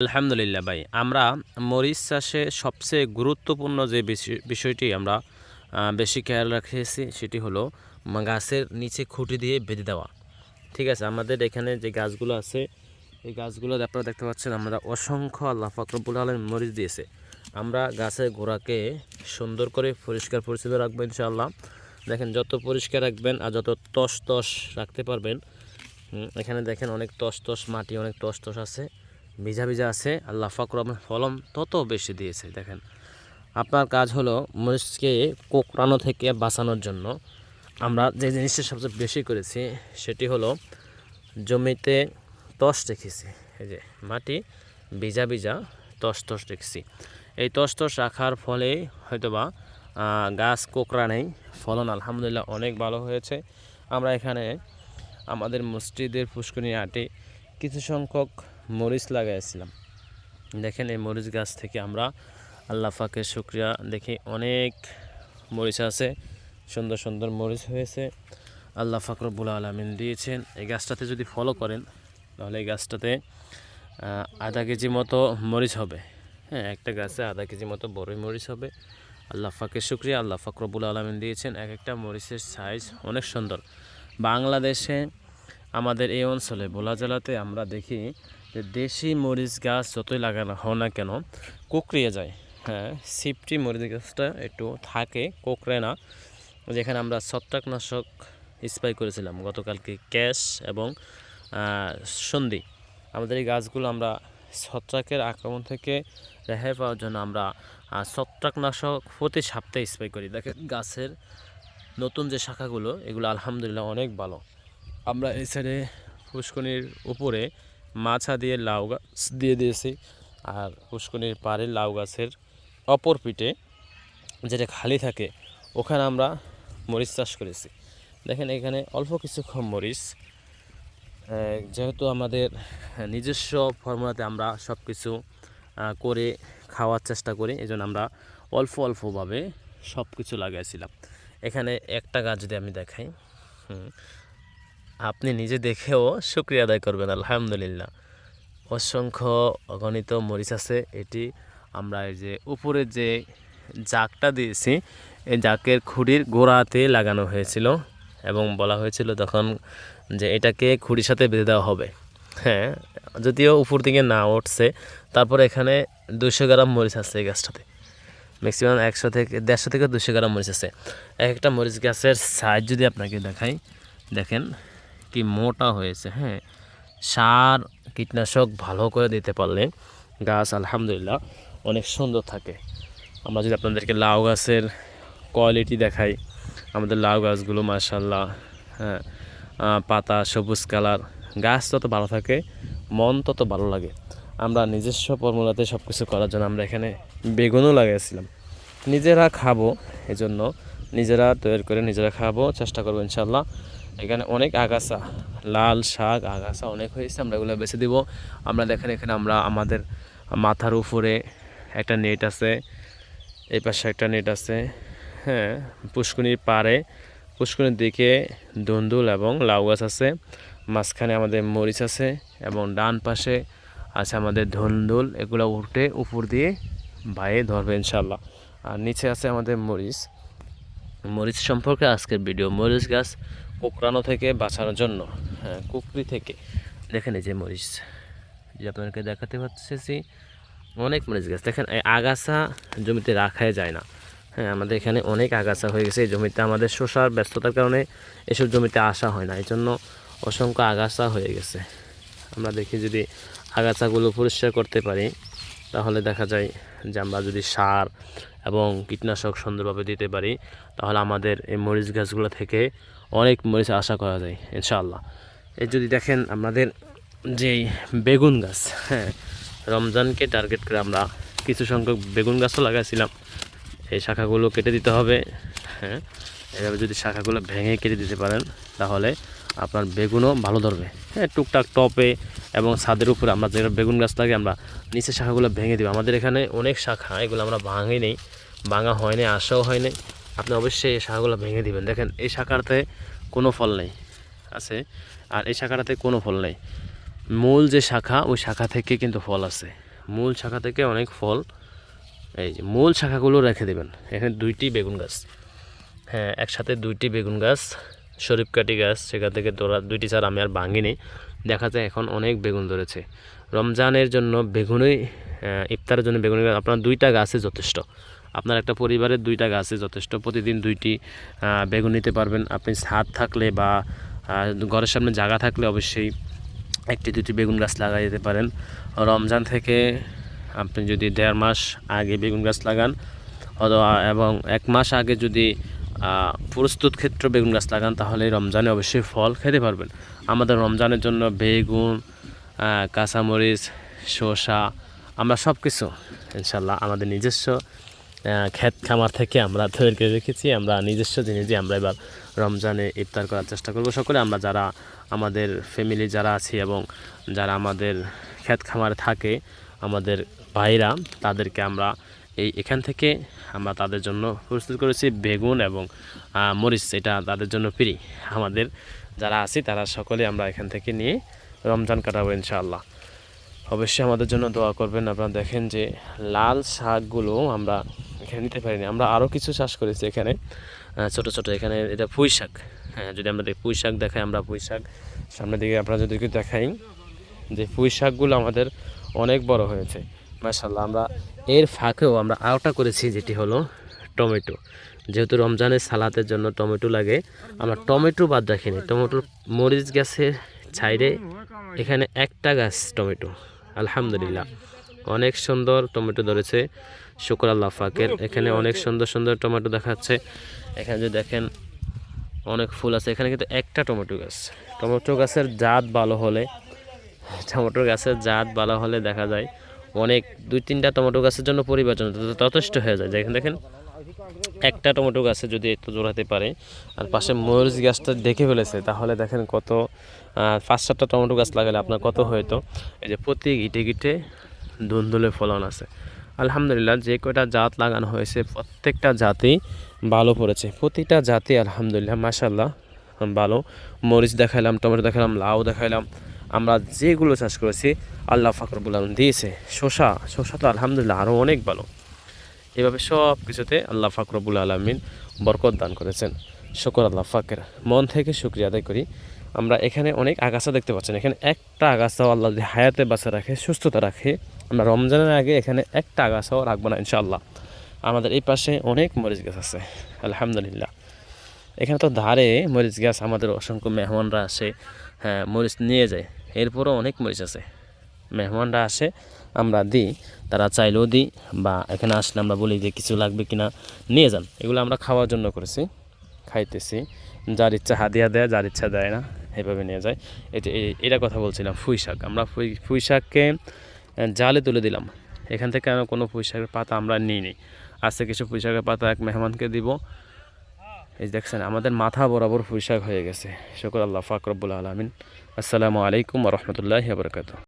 আলহামদুলিল্লাহ ভাই, আমরা মরিচ চাষে সবচেয়ে গুরুত্বপূর্ণ যে বিষয়- বিষয়টি আমরা বেশি খেয়াল রাখেছি সেটি হলো গাছের নিচে খুঁটি দিয়ে বেঁধে দেওয়া। ঠিক আছে, আমাদের এখানে যে গাছগুলো আছে, এই গাছগুলো আপনারা দেখতে পাচ্ছেন আমরা অসংখ্য আল্লাহ ফাকরবুল আলম মরিচ দিয়েছে। আমরা গাছের গোড়াকে সুন্দর করে পরিষ্কার পরিচ্ছন্ন রাখব ইনশাআল্লাহ। দেখেন, যত পরিষ্কার রাখবেন আর যত তস তস রাখতে পারবেন এখানে দেখেন অনেক তস তস মাটি অনেক তস তস আছে। ভিজা ভিজা আছে, আল্লাহ ফাকরম ফলন তত বেশি দিয়েছে, দেখেন। আপনার কাজ হলো মরিচকে কোকড়ানো থেকে বাঁচানোর জন্য। আমরা যে জিনিসটা সবচেয়ে বেশি করেছি, সেটি হলো জমিতে তস রেখেছি, এই যে মাটি ভিজা ভিজা তস তস রেখেছি। এই তস তস রাখার ফলে হয়তোবা গাছ কোকড়া নেই, ফলন আলহামদুলিল্লাহ অনেক ভালো হয়েছে। আমরা এখানে আমাদের মসজিদের পুষ্করণী আটে কিছু সংখ্যক মরিচ লাগাইছিলাম। দেখেন এই মরিচ গাছ থেকে আমরা আল্লাহ ফাকের শুক্রিয়া দেখি অনেক মরিচ আছে, সুন্দর সুন্দর মরিচ হয়েছে। আল্লাহ ফাকরবুল আলমিন দিয়েছেন। এই গাছটাতে যদি ফলো করেন, তাহলে এই গাছটাতে আধা কেজি মতো মরিচ হবে। হ্যাঁ একটা গাছে আধা কেজি মতো বড়ই মরিচ হবে। আল্লাহ ফাকের শুক্রিয়া, আল্লাহ ফাকরবুল আলমিন দিয়েছেন। এক একটা মরিচের সাইজ অনেক সুন্দর। বাংলাদেশে, আমাদের এই অঞ্চলে বোলা জেলাতে আমরা দেখি যে দেশি মরিচ গাছ যতই লাগানো হোক না কেন, কুকড়িয়ে যায়। হ্যাঁ সিফটি মরিচ গাছটা একটু থাকে, কোকড়ে না। যেখানে আমরা ছত্রাকনাশক স্প্রে করেছিলাম গতকালকে, ক্যাশ এবং সন্ধি। আমাদের এই গাছগুলো আমরা ছত্রাকের আক্রমণ থেকে রেহাই পাওয়ার জন্য আমরা ছত্রাকনাশক প্রতি সপ্তাহে স্প্রে করি। দেখেন, গাছের নতুন যে শাখাগুলো, এগুলো আলহামদুলিল্লাহ অনেক ভালো। আমরা এই সাইডে পুষ্কনির উপরে মাছা দিয়ে লাউ গাছ দিয়ে দিয়েছি আর পুষ্কনির পাড়ে লাউ গাছের অপর পিঠে যেটা খালি থাকে, ওখানে আমরা মরিচ চাষ করেছি। দেখেন এখানে অল্প কিছুক্ষণ মরিচ যেহেতু আমাদের নিজস্ব ফর্মুলাতে আমরা সব কিছু করে খাওয়ার চেষ্টা করি এই আমরা অল্প অল্পভাবে সব কিছু লাগাইছিলাম। এখানে একটা গাছ যদি আমি দেখাই আপনি নিজে দেখেও শুক্রিয়া আদায় করবেন, আলহামদুলিল্লাহ। অসংখ্য অগণিত মরিচ আছে, এটি আমরা এই যে উপরে যে জাকটা দিয়েছি, এই জাকের খুঁড়ির গোড়াতে লাগানো হয়েছিল এবং বলা হয়েছিল তখন যে এটাকে খুঁড়ির সাথে বেঁধে দেওয়া হবে। হ্যাঁ যদিও উপর দিকে না উঠছে, তারপরে এখানে দুশো গ্রাম মরিচ আছে এই গাছটাতে। ম্যাক্সিমাম একশো থেকে দেড়শো থেকে দুশো গ্রাম মরিচ আছে। এক একটা মরিচ গাছের সাইজ যদি আপনাকে দেখাই, দেখেন কি মোটা হয়েছে হ্যাঁ? সার কীটনাশক ভালো করে দিতে পারলে গাছ আলহামদুলিল্লাহ অনেক সুন্দর থাকে। আমরা যদি আপনাদেরকে লাউ গাছের কোয়ালিটি দেখাই, আমাদের লাউ গাছগুলো মার্শাল্লাহ হ্যাঁ পাতা সবুজ কালার, গাছ তত ভালো থাকে, মন তত ভালো লাগে। আমরা নিজস্ব ফর্মুলাতে সব কিছু করার জন্য আমরা এখানে বেগুনও লাগাইছিলাম। নিজেরা খাব, এজন্য নিজেরা তৈরি করে নিজেরা খাব, চেষ্টা করব ইনশাল্লাহ এখানে অনেক আগাছা, লাল শাক, আগাছা অনেক হয়েছে, আমরা এগুলো বেছে দিব। আমরা দেখেন এখানে আমরা আমাদের মাথার উপরে একটা নেট আছে, এই পাশে একটা নেট আছে হ্যাঁ পুষ্কুনির পাড়ে। পুষ্কুনির দিকে ধুন্দুল এবং লাউ গাছ আছে, মাঝখানে আমাদের মরিচ আছে এবং ডান পাশে আছে আমাদের ধুন্দুল, এগুলো উঠে উপর দিয়ে বাইরে ধরবে ইনশাল্লাহ আর নিচে আছে আমাদের মরিচ। মরিচ সম্পর্কে আজকের ভিডিও, মরিচ গাছ কোকড়ানো থেকে বাঁচানোর জন্য হ্যাঁ কুকরি থেকে। দেখেন এই যে মরিচ যে আপনাদেরকে দেখাতে পারতেছি অনেক মরিচ গাছ। দেখেন আগাছা জমিতে রাখাই যায় না। হ্যাঁ আমাদের এখানে অনেক আগাছা হয়ে গেছে, এই জমিতে আমাদের শসার ব্যস্ততার কারণে এসব জমিতে আসা হয় না। এই জন্য অসংখ্য আগাছা হয়ে গেছে। আমরা দেখি যদি আগাছাগুলো পরিষ্কার করতে পারি, তাহলে দেখা যায় যে আমরা যদি সার এবং কীটনাশক সুন্দরভাবে দিতে পারি, তাহলে আমাদের এই মরিচ গাছগুলো থেকে অনেক মরিচ আশা করা যায়, ইনশাআল্লাহ। এই যদি দেখেন আমাদের যেই বেগুন গাছ হ্যাঁ রমজানকে টার্গেট করে আমরা কিছু সংখ্যক বেগুন গাছও লাগাইছিলাম। এই শাখাগুলো কেটে দিতে হবে হ্যাঁ এভাবে যদি শাখাগুলো ভেঙে কেটে দিতে পারেন, তাহলে আপনার বেগুনও ভালো ধরবে। হ্যাঁ টুকটাক টপে এবং ছাদের উপরে আমরা যেগুলো বেগুন গাছ লাগে, আমরা নিচে শাখাগুলো ভেঙে দিব। আমাদের এখানে অনেক শাখা, এগুলো আমরা ভাঙি নেই, ভাঙা হয়নি, আসাও হয়নি। আপনি অবশ্যই এই শাখাগুলো ভেঙে দিবেন। দেখেন, এই শাখাতে কোনো ফল নেই, আছে। আর এই শাখাটাতে কোনো ফল নেই। মূল যে শাখা, ওই শাখা থেকে কিন্তু ফল আছে। মূল শাখা থেকে অনেক ফল, এই যে মূল শাখাগুলো রেখে দেবেন। এখানে দুইটি বেগুন গাছ। হ্যাঁ একসাথে দুইটি বেগুন গাছ, শরীফকাঠি গাছ, সেখান থেকে তোরা দুইটি চার আমি আর ভাঙিনি। দেখা যায় এখন অনেক বেগুন ধরেছে। রমজানের জন্য বেগুনই ইফতারের জন্য বেগুন আপনার দুইটা গাছে যথেষ্ট। আপনার একটা পরিবারের দুইটা গাছে যথেষ্ট, প্রতিদিন দুইটি বেগুন নিতে পারবেন। আপনি ছাদ থাকলে বা ঘরের সামনে জায়গা থাকলে অবশ্যই একটি দুটি বেগুন গাছ লাগাই দিতে পারেন। রমজান থেকে আপনি যদি দেড় মাস আগে বেগুন গাছ লাগান, অথবা এবং এক মাস আগে যদি প্রস্তুত ক্ষেত্র বেগুন গাছ লাগান, তাহলে রমজানে অবশ্যই ফল খেতে পারবেন। আমাদের রমজানের জন্য বেগুন কাঁচামরিচ, শসা, আমরা সব কিছু ইনশাল্লাহ আমাদের নিজস্ব ক্ষেত খামার থেকে আমরা তৈরি করে রেখেছি। আমরা নিজস্ব জিনিস দিয়ে আমরা এবার রমজানে ইফতার করার চেষ্টা করব। সকলে আমরা যারা আমাদের ফ্যামিলি যারা আছি এবং যারা আমাদের ক্ষেত খামারে থাকে, আমাদের ভাইরা, তাদেরকে আমরা এই এখান থেকে আমরা তাদের জন্য প্রস্তুত করেছি বেগুন এবং মরিচ, এটা তাদের জন্য ফ্রি আমাদের যারা আছি, তারা সকলে আমরা এখান থেকে নিয়ে রমজান কাটাবো ইনশাআল্লাহ। অবশ্যই আমাদের জন্য দোয়া করবেন। আপনারা দেখেন যে লাল শাকগুলো আমরা এখানে নিতে পারিনি। আমরা আরও কিছু চাষ করেছি এখানে ছোট ছোট। এখানে এটা পুঁই শাক। হ্যাঁ যদি আমরা পুঁই শাক দেখাই, আমরা পুঁই শাক। সামনের দিকে আপনারা যদি দেখাই, যে পুঁই শাকগুলো আমাদের অনেক বড় হয়েছে। মাশাল্লাহ আমরা এর ফাঁকেও আমরা আরেকটা করেছি যেটি হলো টমেটো। যেহেতু রমজানের সালাতের জন্য টমেটো লাগে, আমরা টমেটো বাদ রাখিনি টমেটোর মরিচ গাছের ছাইরে এখানে একটা গাছ টমেটো। আলহামদুলিল্লাহ, অনেক সুন্দর টমেটো ধরেছে। শুকর আল্লাহ ফাকের এখানে অনেক সুন্দর সুন্দর টমেটো দেখাচ্ছে। এখানে যদি দেখেন, অনেক ফুল আছে। এখানে কিন্তু একটা টমেটো গাছ। টমেটো গাছের জাত ভালো হলে, টমেটো গাছের জাত ভালো হলে দেখা যায় অনেক দুই তিনটা টমেটো গাছের জন্য পরিবার জন্য যথেষ্ট হয়ে যায়। দেখেন দেখেন একটা টমেটো গাছে যদি একটু জোড়াতে পারে আর পাশে মরিচ গাছটা দেখে ফেলেছে, তাহলে দেখেন কত পাঁচ সাতটা টমেটো গাছ লাগালে আপনার কত হয়তো এই যে প্রতি গিটে গিটে ধুন্দুলে ফলন আছে। আলহামদুলিল্লাহ, যে কয়টা জাত লাগানো হয়েছে, প্রত্যেকটা জাতি ভালো পড়েছে। প্রতিটা জাতি আলহামদুলিল্লাহ মাসাল্লাহ ভালো। মরিচ দেখাইলাম, টমেটো দেখাইলাম, লাউ দেখাইলাম আমরা যেগুলো চাষ করেছি, আল্লাহ ফাকরবুল আলম দিয়েছে। শশা শশা তো আলহামদুলিল্লাহ আরও অনেক ভালো। এভাবে সব কিছুতে আল্লাহ ফাকরবুল আলমিন বরকত দান করেছেন। শকর আল্লাহ ফাকের। মন থেকে শুক্রিয়া আদায় করি। আমরা এখানে অনেক আগাছা দেখতে পাচ্ছেন। এখানে একটা আগাছাও আল্লাহ যদি হায়াতে বাঁচা রাখে, সুস্থতা রাখে, আমরা রমজানের আগে এখানে একটা আগাছাও রাখব না ইনশাআল্লাহ। আমাদের এই পাশে অনেক মরিচ গাছ আছে, আলহামদুলিল্লাহ। এখানে তো ধারে মরিচ গাছ আমাদের অসংখ্য মেহমানরা আসে হ্যাঁ মরিচ নিয়ে যায়। এরপরও অনেক মরিচ আছে। মেহমানরা আসে, আমরা দিই, তারা চাইলেও দিই বা এখানে আসলে আমরা বলি যে কিছু লাগবে কিনা, নিয়ে যান। এগুলো আমরা খাওয়ার জন্য করেছি, খাইতেছি। যার ইচ্ছা হাদিয়া দেয়, যার ইচ্ছা দেয় না, এভাবে নিয়ে যায়। এই- এটা কথা বলছিলাম ফুই শাক। আমরা ফুই ফুই শাককে জালে তুলে দিলাম। এখান থেকে কোনো পুঁই শাকের পাতা আমরা নিই নি আজকে কিছু পুঁই শাকের পাতা এক মেহমানকে দিব। এই দেখছেন, আমাদের মাথা বরাবর পুঁইশাক হয়ে গেছে। শকর আল্লাহ ফাকরবুল আলমিন। আসসালামু আলাইকুম রহমতুল্লাহ বরকাত